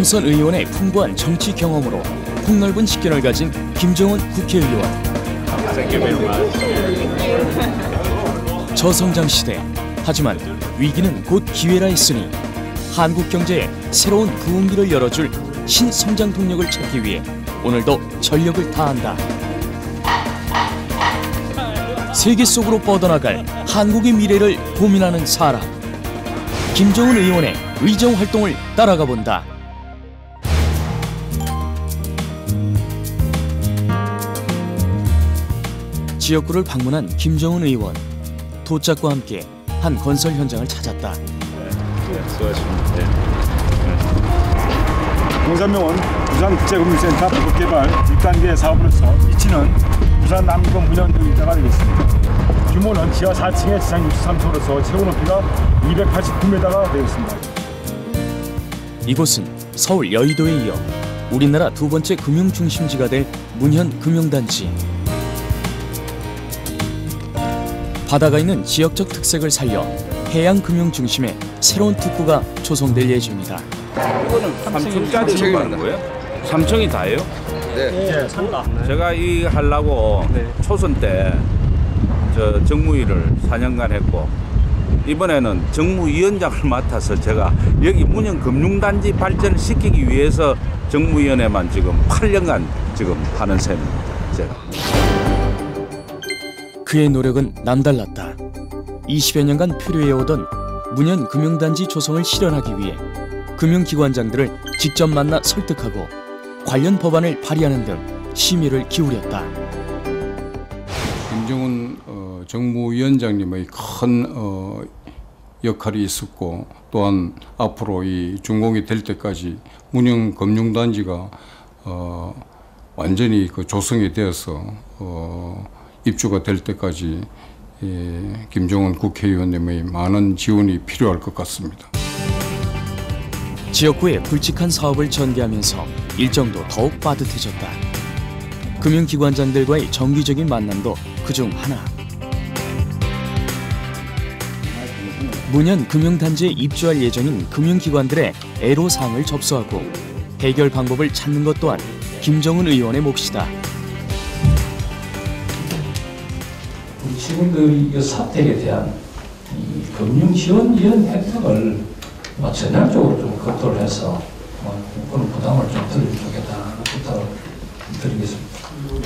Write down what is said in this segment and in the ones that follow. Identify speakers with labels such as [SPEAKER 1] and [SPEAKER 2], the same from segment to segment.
[SPEAKER 1] 삼선 의원의 풍부한 정치 경험으로 폭넓은 식견을 가진 김정은 국회의원. 저성장 시대. 하지만 위기는 곧 기회라 했으니 한국 경제에 새로운 부흥기를 열어줄 신성장 동력을 찾기 위해 오늘도 전력을 다한다. 세계 속으로 뻗어나갈 한국의 미래를 고민하는 사람. 김정은 의원의 의정 활동을 따라가 본다. 지역구를 방문한 김정은 의원. 도착과 함께 한 건설 현장을 찾았다.
[SPEAKER 2] 동산명은 부산국제금융센터 부국개발 1단계 사업으로서 위치는 부산 남권 문현동 일대가 되겠습니다. 규모는 지하 4층에 지상 63층으로서 최고 높이가 289m가 되겠습니다.
[SPEAKER 1] 이곳은 서울 여의도에 이어 우리나라 두 번째 금융 중심지가 될 문현 금융단지. 바다가 있는 지역적 특색을 살려 해양 금융 중심의 새로운 특구가 조성될 예정이다.
[SPEAKER 3] 이거는 3층짜리 하는 거예요? 3층이 다예요?
[SPEAKER 2] 예, 상가.
[SPEAKER 3] 제가 이 하려고 초선 때 저 정무위를 4년간 했고 이번에는 정무위원장을 맡아서 제가 여기 문현 금융단지 발전을 시키기 위해서 정무위원회만 지금 8년간 지금 하는 셈입니다. 제가.
[SPEAKER 1] 그의 노력은 남달랐다. 20여 년간 표류해오던 문현 금융단지 조성을 실현하기 위해 금융기관장들을 직접 만나 설득하고 관련 법안을 발의하는 등 심의를 기울였다.
[SPEAKER 4] 김정은 어, 정무위원장님의 큰 어, 역할이 있었고 또한 앞으로 이 준공이 될 때까지 문영 금융단지가 어, 완전히 그 조성이 되어서 어, 입주가 될 때까지 예, 김정은 국회의원님의 많은 지원이 필요할 것 같습니다.
[SPEAKER 1] 지역구의 굵직한 사업을 전개하면서 일정도 더욱 빠듯해졌다. 금융기관장들과의 정기적인 만남도 그중 하나. 문현 금융단지에 입주할 예정인 금융기관들의 애로사항을 접수하고 해결 방법을 찾는 것 또한 김정은 의원의 몫이다.
[SPEAKER 5] 우리 시민들이 이 사택에 대한 이 금융 지원 이런 혜택을 뭐 전향적으로 좀 검토를 해서 뭐 그런 부담을 좀 덜어주면 좋겠다 부탁을 드리겠습니다.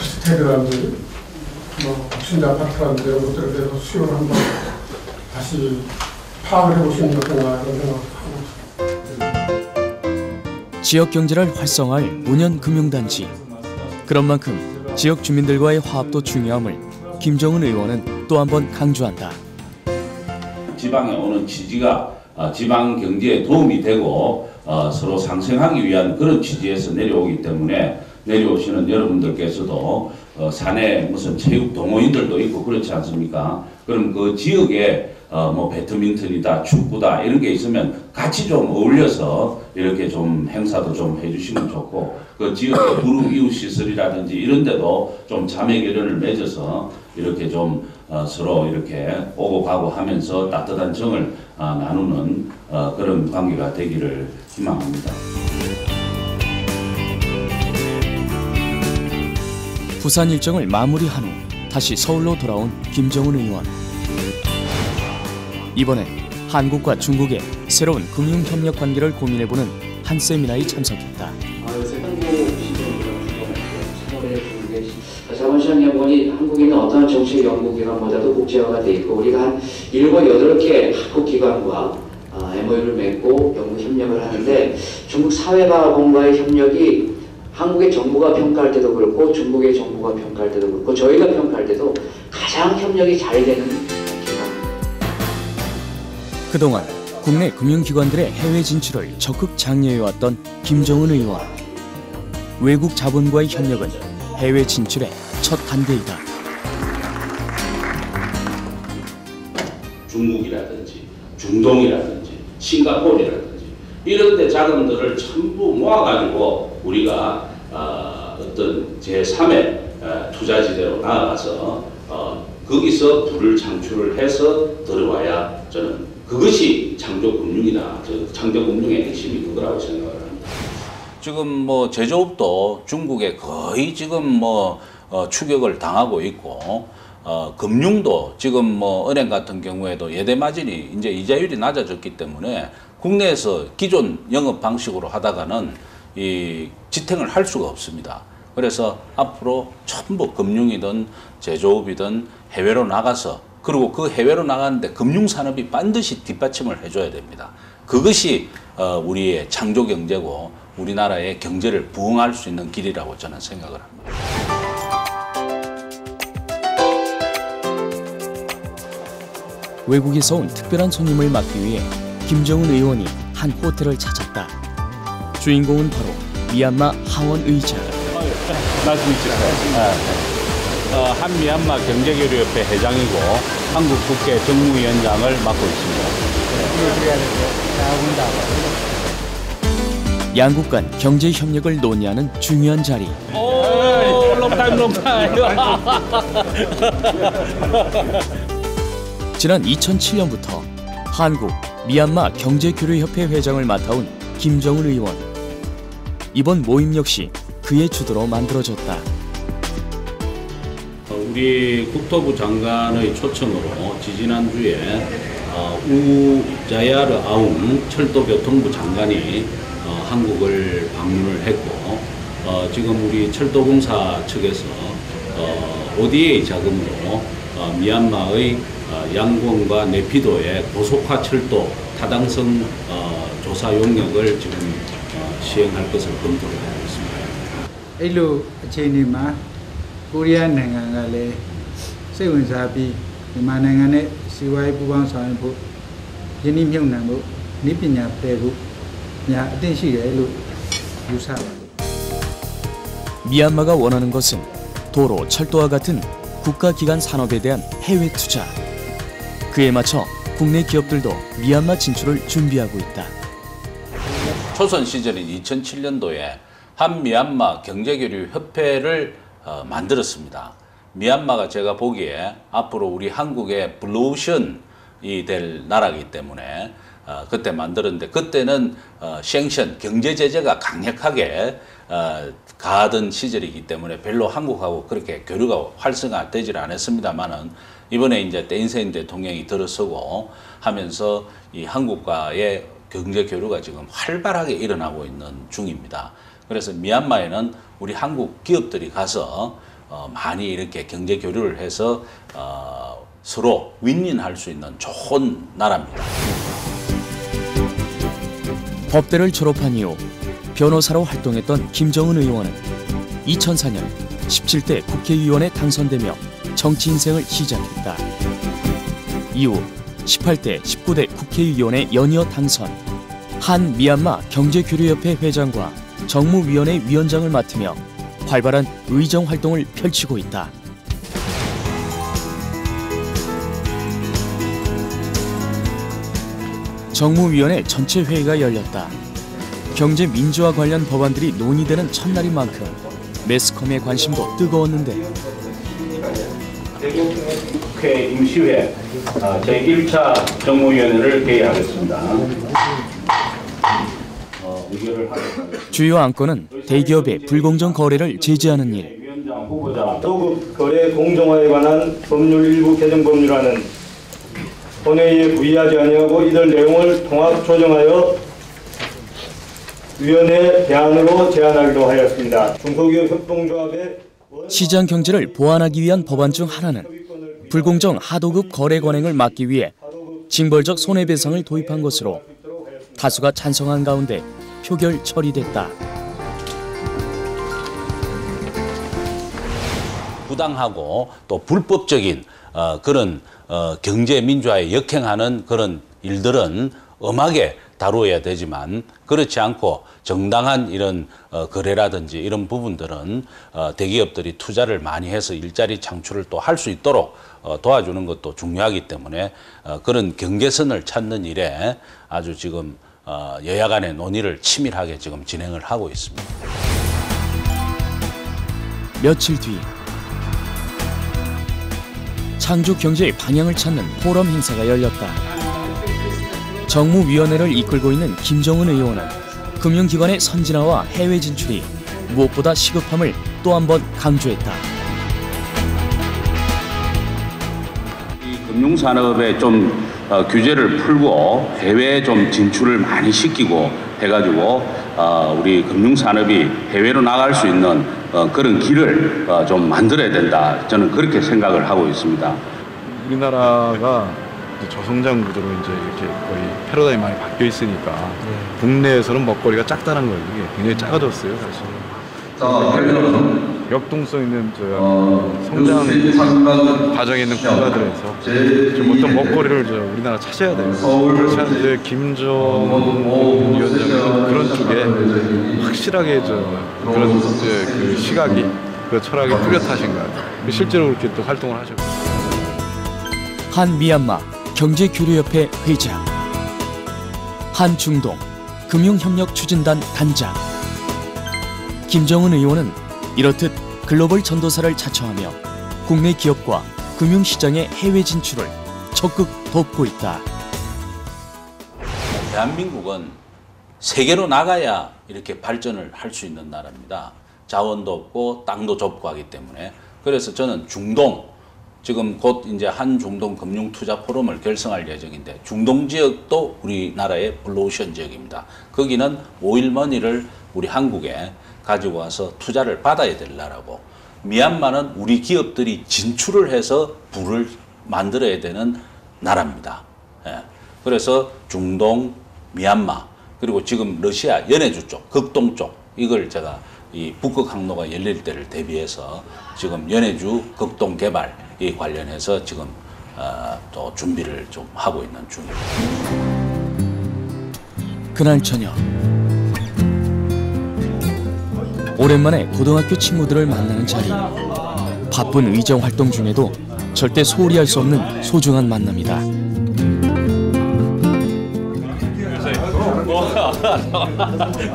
[SPEAKER 6] 주택이라든지 뭐 신자 아파트라든지 이런 것들에 대해서 수요를 한번 다시 파악을 해보시는 게 어떤가 이런 생각하고
[SPEAKER 1] 지역 경제를 활성화할 문현 금융단지. 그런 만큼 지역 주민들과의 화합도 중요함을 김정은 의원은 또 한 번 강조한다.
[SPEAKER 7] 지방에 오는 취지가 어, 지방 경제에 도움이 되고 어, 서로 상생하기 위한 그런 취지에서 내려오기 때문에 내려오시는 여러분들께서도 어, 산에 무슨 체육 동호인들도 있고 그렇지 않습니까? 그럼 그 지역에 어, 뭐 배드민턴이다, 축구다 이런 게 있으면 같이 좀 어울려서 이렇게 좀 행사도 좀 해주시면 좋고 그 지역의 이웃 시설이라든지 이런 데도 좀 자매 결연을 맺어서 이렇게 좀 어, 서로 이렇게 오고 가고 하면서 따뜻한 정을 어, 나누는 어, 그런 관계가 되기를 희망합니다.
[SPEAKER 1] 부산 일정을 마무리한 후 다시 서울로 돌아온 김정은 의원. 이번엔 한국과 중국의 새로운 금융협력 관계를 고민해보는 한 세미나에 참석했다.
[SPEAKER 8] 자본시장 연구원이 한국에 있는 어떠한 정책 연구기관보다도 국제화가 돼 있고 우리가 한 일곱 여덟 개 한국 기관과 어, MOU를 맺고 연구 협력을 하는데 중국 사회과학원과의 협력이 한국의 정부가 평가할 때도 그렇고 중국의 정부가 평가할 때도 그렇고 저희가 평가할 때도 가장 협력이 잘 되는.
[SPEAKER 1] 그동안 국내 금융기관들의 해외 진출을 적극 장려해왔던 김정은 의원. 외국 자본과의 협력은 해외 진출의 첫 단계이다.
[SPEAKER 7] 중국이라든지 중동이라든지 싱가포르라든지 이런 데 자금들을 전부 모아가지고 우리가 어, 떤 제3의 어, 투자지대로 나아가서 어, 거기서 부를 창출을 해서 들어와야 저는 그것이 창조금융이다. 저 창조금융의 핵심이 그거라고 생각을 합니다. 지금 뭐 제조업도 중국에 거의 지금 뭐 어, 추격을 당하고 있고 어, 금융도 지금 뭐 은행 같은 경우에도 예대 마진이 이제 이자율이 낮아졌기 때문에 국내에서 기존 영업 방식으로 하다가는 이 지탱을 할 수가 없습니다. 그래서 앞으로 전부 금융이든 제조업이든 해외로 나가서 그리고 그 해외로 나가는데 금융산업이 반드시 뒷받침을 해줘야 됩니다. 그것이 어, 우리의 창조 경제고 우리나라의 경제를 부흥할 수 있는 길이라고 저는 생각을 합니다.
[SPEAKER 1] 외국에서 온 특별한 손님을 맞기 위해 김정은 의원이 한 호텔을 찾았다. 주인공은 바로 미얀마 하원 의장.
[SPEAKER 7] 말씀이시죠. 어, 한미얀마 경제교류협회 회장이고 한국 국회 정무위원장을 맡고 있습니다.
[SPEAKER 1] 양국 간 경제 협력을 논의하는 중요한 자리.
[SPEAKER 7] 오, 롱타임 롱타임.
[SPEAKER 1] 지난 2007년부터 한국 미얀마 경제교류협회 회장을 맡아온 김정은 의원. 이번 모임 역시 그의 주도로 만들어졌다.
[SPEAKER 7] 우리 국토부 장관의 초청으로 지지난주에 어, 우자야르 아움 철도교통부 장관이 어, 한국을 방문을 했고 어, 지금 우리 철도공사 측에서 ODA 자금으로 미얀마의 양곤과 네피도의 고속화 철도 타당성 조사 용역을 지금 시행할 것을 검토를 하고 있습니다.
[SPEAKER 9] 일로 제니마 ကိုရီးယားနိုင်ငံကလည်းစိတ်ဝင်စားပြီးမြန်မာနိုင်ငံနဲ့စီးပွားရေးပူးပေါင်းဆောင်ရွက်ဖို့ယင်းနှိမ့်မြုပ်နှံဖို့နည်းပညာပယ်ဖို့များအသင့်ရှိတယ်လို့ယူဆပါတယ်
[SPEAKER 1] 미얀마가 원하는 것은 도로, 철도와 같은 국가기관 산업에 대한 해외 투자. 그에 맞춰 국내 기업들도 미얀마 진출을 준비하고 있다.
[SPEAKER 7] 초선 시절인 2007년도에 한미얀마 경제교류 협회를 어, 만들었습니다. 미얀마가 제가 보기에 앞으로 우리 한국의 블루오션이 될 나라이기 때문에 어, 그때 만들었는데 그때는 어, 생션 경제 제재가 강력하게 어, 가던 시절이기 때문에 별로 한국하고 그렇게 교류가 활성화되질 않았습니다만은 이번에 이제 떼인세인 대통령이 들어서고 하면서 이 한국과의 경제 교류가 지금 활발하게 일어나고 있는 중입니다. 그래서 미얀마에는 우리 한국 기업들이 가서 어, 많이 이렇게 경제 교류를 해서 어, 서로 윈윈할 수 있는 좋은 나라입니다.
[SPEAKER 1] 법대를 졸업한 이후 변호사로 활동했던 김정은 의원은 2004년 17대 국회의원에 당선되며 정치 인생을 시작했다. 이후 18대, 19대 국회의원에 연이어 당선. 한 미얀마 경제교류협회 회장과 정무위원회 위원장을 맡으며 활발한 의정 활동을 펼치고 있다. 정무위원회 전체 회의가 열렸다. 경제 민주화 관련 법안들이 논의되는 첫날인 만큼 매스컴의 관심도 뜨거웠는데
[SPEAKER 7] 국회 임시회 제1차 정무위원회를 개의하겠습니다. 의결을 하겠습니다.
[SPEAKER 1] 주요 안건은 대기업의 불공정 거래를 제재하는 일,
[SPEAKER 10] 소급 거래 공정화에 관한 법률 일부 개정 법률안은 본회의에 부의하지 아니하고 이들 내용을 통합 조정하여 위원회 대안으로 제안하기로 하였습니다. 중소기업 협동조합의
[SPEAKER 1] 시장 경제를 보완하기 위한 법안 중 하나는 불공정 하도급 거래 관행을 막기 위해 징벌적 손해배상을 도입한 것으로 다수가 찬성한 가운데 표결 처리됐다.
[SPEAKER 7] 부당하고 또 불법적인 어, 그런 어, 경제 민주화에 역행하는 그런 일들은 엄하게 다루어야 되지만 그렇지 않고 정당한 이런 어, 거래라든지 이런 부분들은 어, 대기업들이 투자를 많이 해서 일자리 창출을 또 할 수 있도록 어, 도와주는 것도 중요하기 때문에 어, 그런 경계선을 찾는 일에 아주 지금 어, 여야 간의 논의를 치밀하게 지금 진행을 하고 있습니다.
[SPEAKER 1] 며칠 뒤 창조 경제의 방향을 찾는 포럼 행사가 열렸다. 정무위원회를 이끌고 있는 김정은 의원은 금융기관의 선진화와 해외 진출이 무엇보다 시급함을 또 한 번 강조했다.
[SPEAKER 11] 이 금융산업에 좀 어, 규제를 풀고 해외에 좀 진출을 많이 시키고 해가지고 어, 우리 금융산업이 해외로 나갈 수 있는 어, 그런 길을 어, 좀 만들어야 된다. 저는 그렇게 생각을 하고 있습니다.
[SPEAKER 12] 우리나라가 저성장 구도로 이제 이렇게 거의 패러다임이 많이 바뀌어 있으니까 국내에서는 먹거리가 작다는 거예요. 이게 굉장히 작아졌어요, 사실. 역동성 있는 저 성장 과정에 있는 국가들에서 좀 어떤 먹거리를 저 우리나라 찾아야 돼요. 그렇지 이제 김정은 위원장은 그런 쪽에 확실하게 저 그런 이제 그 시각이 그 철학이 뚜렷하신 것 같아요. 실제로 그렇게 또 활동을 하셨고.
[SPEAKER 1] 한 미얀마 경제교류협회 회장, 한 중동 금융협력 추진단 단장. 김정은 의원은 이렇듯 글로벌 전도사를 자처하며 국내 기업과 금융시장의 해외 진출을 적극 돕고 있다.
[SPEAKER 7] 대한민국은 세계로 나가야 이렇게 발전을 할 수 있는 나라입니다. 자원도 없고 땅도 좁고 하기 때문에 그래서 저는 중동 지금 곧 이제 한 중동 금융 투자 포럼을 결성할 예정인데 중동 지역도 우리나라의 블루오션 지역입니다. 거기는 오일머니를 우리 한국에 가지고 와서 투자를 받아야 될 나라고 미얀마는 우리 기업들이 진출을 해서 부를 만들어야 되는 나라입니다. 예. 그래서 중동, 미얀마 그리고 지금 러시아 연해주 쪽, 극동 쪽 이걸 제가 이 북극 항로가 열릴 때를 대비해서 지금 연해주 극동 개발 이 관련해서 지금 어, 또 준비를 좀 하고 있는 중입니다.
[SPEAKER 1] 그날 저녁 오랜만에 고등학교 친구들을 만나는 자리 바쁜 의정 활동 중에도 절대 소홀히 할 수 없는 소중한 만남이다.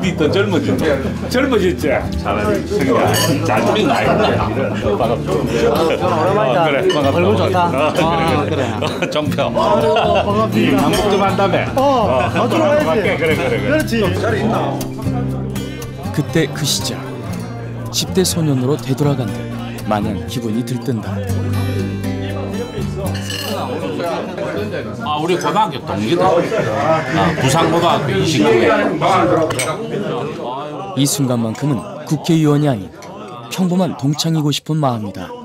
[SPEAKER 7] 니더 젊어졌네. 젊어졌지? 잘하지. 잘생긴 나이인데. 반갑죠. 오랜만이다. 그래, 반갑다. 얼굴 좋다. 아, 그래. 정표. 한국 좀 한다며. 어, 나좀 해야지. 그래, 그래, 그래. 그렇지. 잘 있나?
[SPEAKER 1] 그때 그 시절 10대 소년으로 되돌아간 듯 마냥 기분이 들뜬다.
[SPEAKER 7] 아, 우리 고등학교 동기다. 아, 부산고등학교 29회.
[SPEAKER 1] 이 순간만큼은 국회의원이 아닌 평범한 동창이고 싶은 마음이다.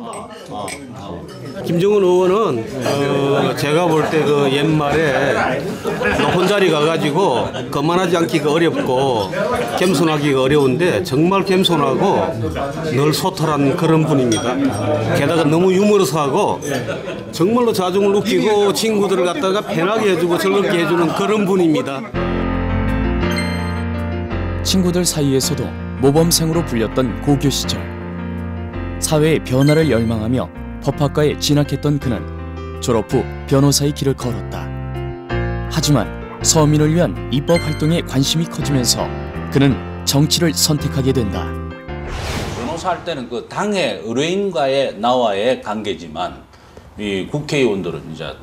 [SPEAKER 5] 김정은 의원은 어, 제가 볼 때 그 옛말에 높은 자리 가가지고 거만하지 않기가 어렵고 겸손하기가 어려운데 정말 겸손하고 늘 소탈한 그런 분입니다. 게다가 너무 유머러스하고 정말로 자중을 느끼고 친구들을 갖다가 편하게 해주고 즐겁게 해주는 그런 분입니다.
[SPEAKER 1] 친구들 사이에서도 모범생으로 불렸던 고교 시절 사회의 변화를 열망하며 법학과에 진학했던 그는 졸업 후 변호사의 길을 걸었다. 하지만 서민을 위한 입법 활동에 관심이 커지면서 그는 정치를 선택하게 된다.
[SPEAKER 7] 변호사 할 때는 그 당의 의뢰인과의 나와의 관계지만 이 국회의원들은 이제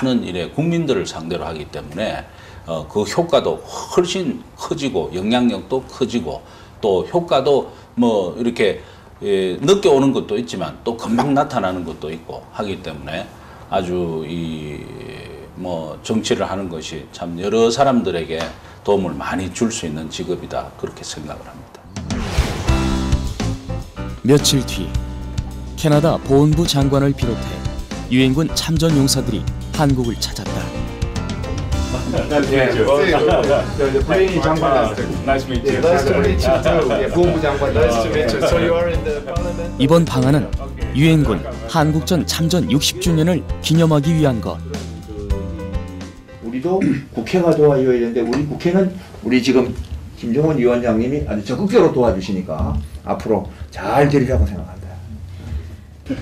[SPEAKER 7] 많은 일에 국민들을 상대로 하기 때문에 어, 그 효과도 훨씬 커지고 영향력도 커지고 또 효과도 뭐 이렇게 예, 늦게 오는 것도 있지만 또 금방 나타나는 것도 있고 하기 때문에 아주 이 뭐 정치를 하는 것이 참 여러 사람들에게 도움을 많이 줄 수 있는 직업이다 그렇게 생각을 합니다.
[SPEAKER 1] 며칠 뒤 캐나다 보훈부 장관을 비롯해 유엔군 참전 용사들이 한국을 찾았다.
[SPEAKER 2] 부인이 장관 Nice to meet you.
[SPEAKER 13] 부원부 장관 Nice to meet you. So you are in the parliament?
[SPEAKER 1] 이번 방안은 유엔군 한국전 참전 60주년을 기념하기 위한 것.
[SPEAKER 14] 우리도 국회가 도와줘야 되는데 우리 국회는 우리 지금 김정은 위원장님이 아주 적극적으로 도와주시니까 앞으로 잘 되리라고 생각한다.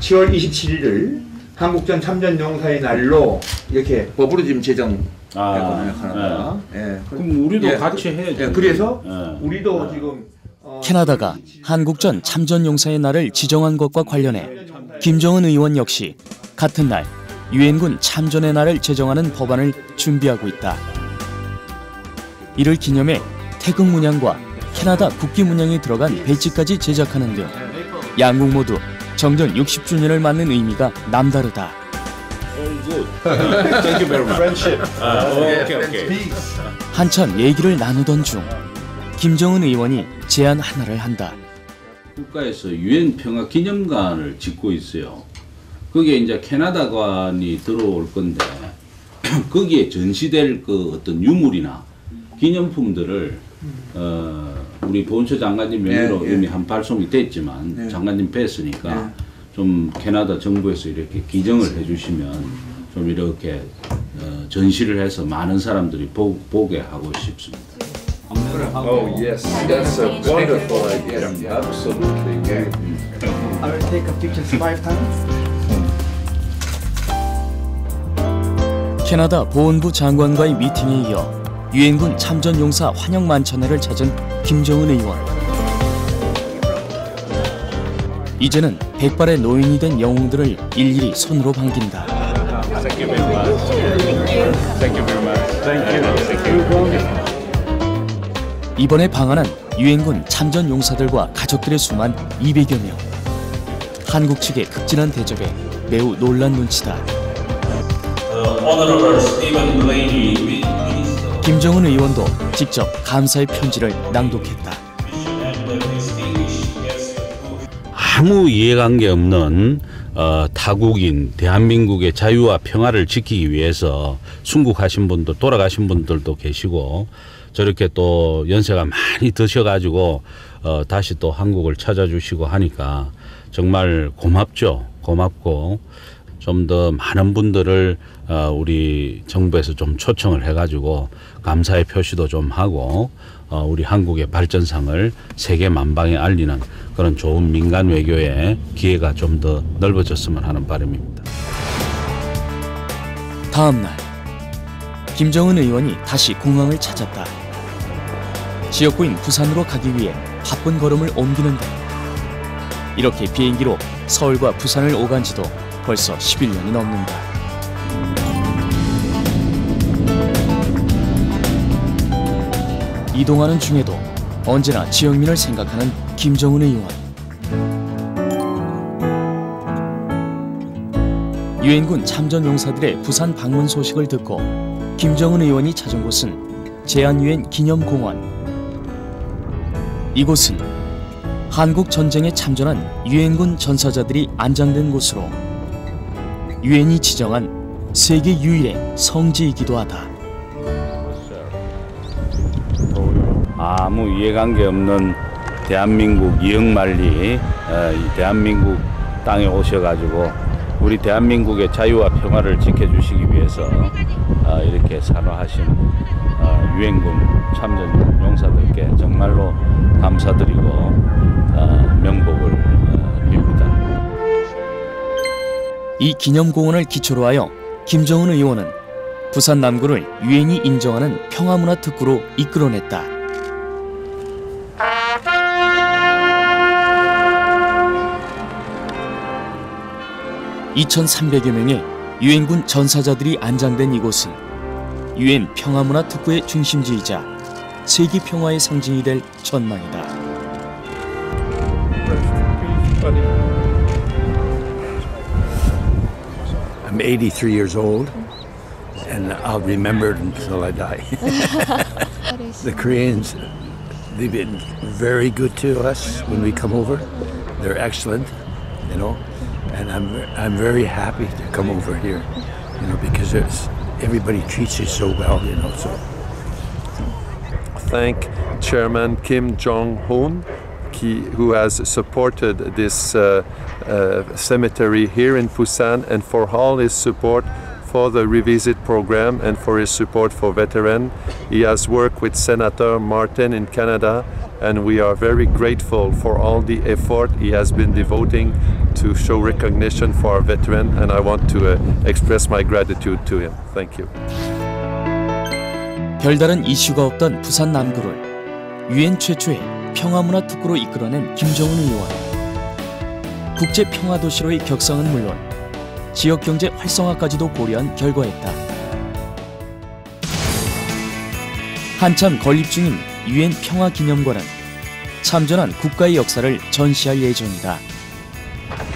[SPEAKER 14] 10월 27일을 한국전 참전 용사의 날로 이렇게 법으로 지금 제정 됐거든요, 하나가. 예.
[SPEAKER 7] 그럼 우리도
[SPEAKER 14] 예,
[SPEAKER 7] 같이 해야죠.
[SPEAKER 14] 예, 그래서
[SPEAKER 7] 예.
[SPEAKER 14] 우리도 지금 어,
[SPEAKER 1] 캐나다가 한국전 참전 용사의 날을 지정한 것과 관련해 김정은 의원 역시 같은 날 유엔군 참전의 날을 제정하는 법안을 준비하고 있다. 이를 기념해 태극 문양과 캐나다 국기 문양이 들어간 배지까지 제작하는 등 양국 모두 정전 60주년을 맞는 의미가 남다르다.
[SPEAKER 14] Thank you very much.
[SPEAKER 13] Friendship.
[SPEAKER 14] 아, 오케이 오케이.
[SPEAKER 1] 한참 얘기를 나누던 중 김정은 의원이 제안 하나를 한다.
[SPEAKER 7] 국가에서 유엔 평화 기념관을 짓고 있어요. 거기에 이제 캐나다관이 들어올 건데 거기에 전시될 그 어떤 유물이나 기념품들을 어 우리 보훈처 장관님 명의로
[SPEAKER 15] 예, 예.
[SPEAKER 7] 이미 한 발송이 됐지만
[SPEAKER 15] 예.
[SPEAKER 7] 장관님 뵀으니까 좀 캐나다 정부에서 이렇게 기정을 해주시면 좀 이렇게 어, 전시를 해서 많은 사람들이 보, 보게 하고 싶습니다.
[SPEAKER 13] Oh yes, that's a wonderful idea. Absolutely. Yeah.
[SPEAKER 9] I will take a pictures five times.
[SPEAKER 1] 캐나다 보훈부 장관과의 미팅에 이어 유엔군 참전용사 환영 만찬회를 찾은 김정은 의원. 이제는 백발의 노인이 된 영웅들을 일일이 손으로 반긴다. 이번에 방한한 유엔군 참전 용사들과 가족들의 수만 200여 명. 한국 측의 극진한 대접에 매우 놀란 눈치다. 김정은 의원도 직접 감사의 편지를 낭독했다.
[SPEAKER 7] 아무 이해관계 없는 어, 타국인 대한민국의 자유와 평화를 지키기 위해서 순국하신 분들 돌아가신 분들도 계시고 저렇게 또 연세가 많이 드셔가지고 어, 다시 또 한국을 찾아주시고 하니까 정말 고맙죠. 고맙고 좀 더 많은 분들을 어, 우리 정부에서 좀 초청을 해가지고 감사의 표시도 좀 하고 어, 우리 한국의 발전상을 세계 만방에 알리는 그런 좋은 민간 외교의 기회가 좀 더 넓어졌으면 하는 바람입니다.
[SPEAKER 1] 다음 날 김정은 의원이 다시 공항을 찾았다. 지역구인 부산으로 가기 위해 바쁜 걸음을 옮기는데 이렇게 비행기로 서울과 부산을 오간 지도 벌써 11년이 넘는다. 이동하는 중에도 언제나 지역민을 생각하는 김정은 의원. 유엔군 참전 용사들의 부산 방문 소식을 듣고 김정은 의원이 찾은 곳은 제안유엔 기념공원. 이곳은 한국 전쟁에 참전한 유엔군 전사자들이 안장된 곳으로 유엔이 지정한 세계 유일의 성지이기도 하다.
[SPEAKER 7] 아무 이해관계 없는 대한민국 이응만리 어, 이 대한민국 땅에 오셔가지고 우리 대한민국의 자유와 평화를 지켜주시기 위해서 어, 이렇게 산화하신 어, 유엔군 참전 용사들께 정말로 감사드리고 어, 명복을 어, 빕니다.
[SPEAKER 1] 이 기념공원을 기초로 하여 김정은 의원은 부산 남구를 유엔이 인정하는 평화문화 특구로 이끌어냈다. 2,300여 명의 유엔군 전사자들이 안장된 이곳은 유엔 평화문화 특구의 중심지이자 세계 평화의 상징이 될 전망이다.
[SPEAKER 16] I'm 83 years old, and I'll remember it until I die. the Koreans, they've been very good to us when we come over. They're excellent, you know, and I'm I'm very happy to come over here, you know, because it's everybody treats you so well, you know. So
[SPEAKER 13] Thank Chairman Kim Jong Un, who has supported this uh, uh, cemetery here in Busan, and for all his support for the revisit program and for his support for veteran. He has worked with Senator Martin in Canada, and we are very grateful for all the effort he has been devoting to show recognition for our veteran, and I want to uh, express my gratitude to him. Thank you.
[SPEAKER 1] 별다른 이슈가 없던 부산 남구를 유엔 최초의 평화문화 특구로 이끌어낸 김정은 의원. 국제 평화 도시로의 격상은 물론 지역 경제 활성화까지도 고려한 결과였다. 한참 건립 중인 유엔 평화 기념관은 참전한 국가의 역사를 전시할 예정이다.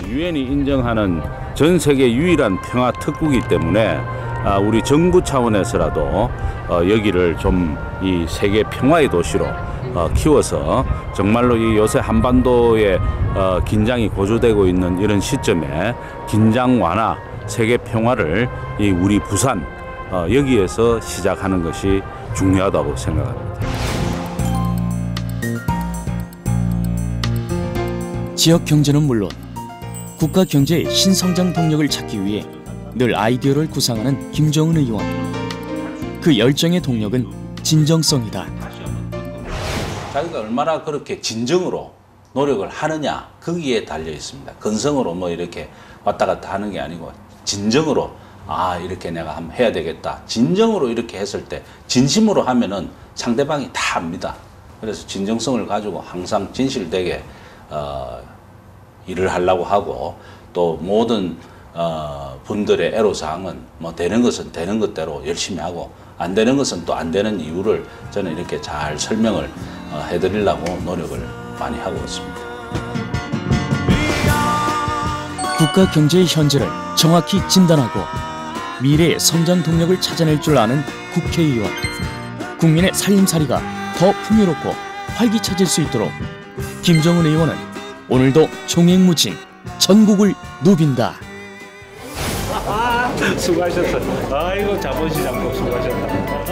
[SPEAKER 7] 유엔이 인정하는 전 세계 유일한 평화 특구이기 때문에 아, 우리 정부 차원에서라도 어, 여기를 좀 이 세계 평화의 도시로 어, 키워서 정말로 이 요새 한반도에 어, 긴장이 고조되고 있는 이런 시점에 긴장 완화, 세계 평화를 이 우리 부산 어, 여기에서 시작하는 것이 중요하다고 생각합니다.
[SPEAKER 1] 지역 경제는 물론 국가 경제의 신성장 동력을 찾기 위해 늘 아이디어를 구상하는 김정은 의원. 그 열정의 동력은 진정성이다.
[SPEAKER 7] 자기가 얼마나 그렇게 진정으로 노력을 하느냐 거기에 달려 있습니다. 건성으로 뭐 이렇게 왔다 갔다 하는 게 아니고 진정으로 아 이렇게 내가 한번 해야 되겠다. 진정으로 이렇게 했을 때 진심으로 하면은 상대방이 다 압니다. 그래서 진정성을 가지고 항상 진실되게 어, 일을 하려고 하고 또 모든 어, 분들의 애로사항은 뭐 되는 것은 되는 것대로 열심히 하고 안 되는 것은 또 안 되는 이유를 저는 이렇게 잘 설명을 어, 해드리려고 노력을 많이 하고 있습니다.
[SPEAKER 1] 국가 경제의 현재를 정확히 진단하고 미래의 성장 동력을 찾아낼 줄 아는 국회의원. 국민의 살림살이가 더 풍요롭고 활기차질 수 있도록 김정은 의원은 오늘도 종횡무진 전국을 누빈다.
[SPEAKER 12] 수고하셨어. 아이고 자본시장도 수고하셨다.